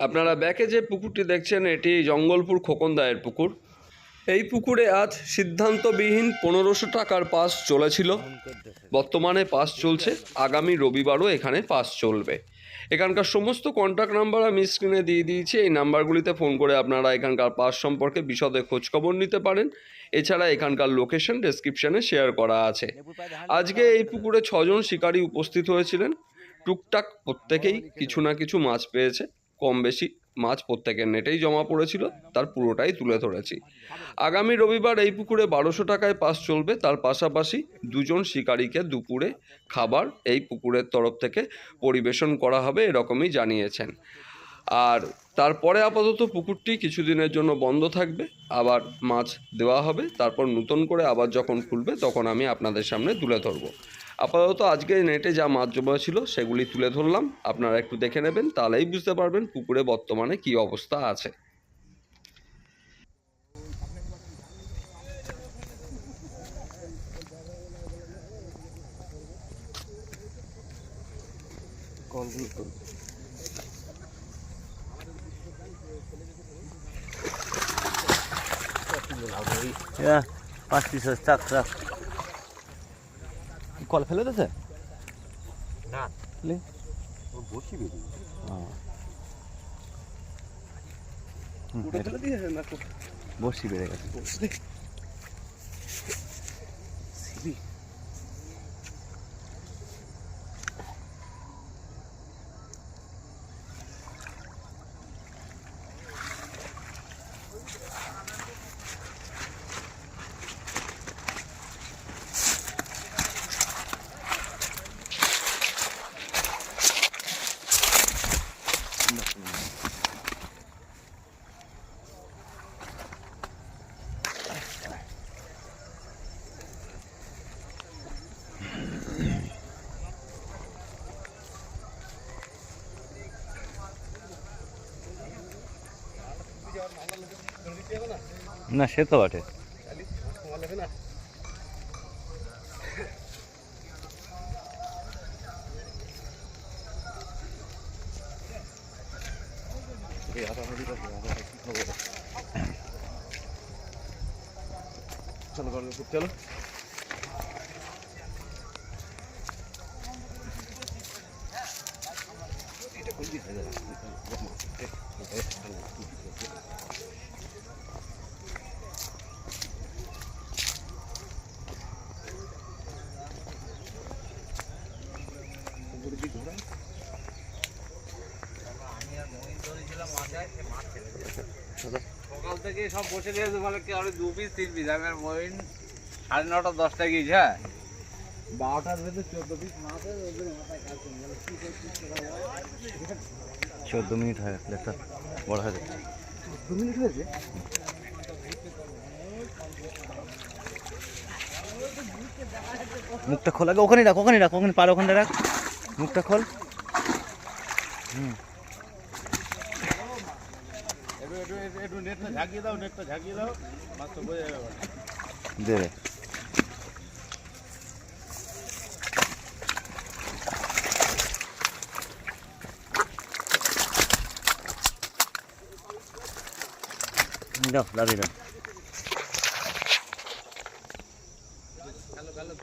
আপনারা ব্যাকে যে পুকুরটি দেখছেন এটি জঙ্গলপুর খোকনদায়ের পুকুর। এই পুকুরে আজ সিদ্ধান্তবিহীন পনেরোশো টাকার পাস চলেছিল। বর্তমানে পাস চলছে, আগামী রবিবারও এখানে পাস চলবে। এখানকার সমস্ত কন্ট্যাক্ট নাম্বার আমি স্ক্রিনে দিয়ে দিয়েছি, এই নাম্বারগুলিতে ফোন করে আপনারা এখানকার পাস সম্পর্কে বিশদে খোঁজখবর নিতে পারেন। এছাড়া এখানকার লোকেশন ডেসক্রিপশনে শেয়ার করা আছে। আজকে এই পুকুরে ছজন শিকারী উপস্থিত হয়েছিলেন। টুকটাক প্রত্যেকেই কিছু না কিছু মাছ পেয়েছে কম বেশি মাছ প্রত্যেকের নেটেই জমা পড়েছিল, তার পুরোটাই তুলে ধরেছি। আগামী রবিবার এই পুকুরে বারোশো টাকায় পাস চলবে, তার পাশাপাশি দুজন শিকারীকে দুপুরে খাবার এই পুকুরের তরফ থেকে পরিবেশন করা হবে এরকমই জানিয়েছেন। আর তারপরে আপাতত পুকুরটি কিছুদিনের জন্য বন্ধ থাকবে, আবার মাছ দেওয়া হবে, তারপর নতুন করে আবার যখন খুলবে তখন আমি আপনাদের সামনে তুলে ধরবো। আপাতত আজকে নেটে যা মাছ জমা ছিল সেগুলি তুলে ধরলাম, আপনারা একটু দেখে নেবেন, তাহলেই বুঝতে পারবেন পুকুরে বর্তমানে কি অবস্থা আছে। কলগুলো করবে পাঁচ পিস কল ফেলে দিয়েছে? না। বসি বেরিয়ে বেড়ে গেছে। না সে তো বটে। চলো চলো। সকাল থেকে সব বসে রয়েছে, বলে কি আরে দু পিস তিন পিস আমি আর মহিন সাড়ে নটা দশটা গিয়েছে হ্যাঁ? বারোটার ভেতরে চোদ্দ পিস মাথায় কাজ? চোদ্দ মিনিট হয়ে গেছে একটা বড় হয়ে যাচ্ছে। দু মিনিট হয়েছে মুখটা খোলা ওখানে রাখ ওখানে রাখ ওখানে পার ওখানে রাখ। মুখটা খোল। একটু একটু নেটটা ঝাঁকিয়ে দাও নেটটা ঝাঁকিয়ে দাও মাছ তো বোঝা যাবে। দেবে দাও লাগিয়ে দাও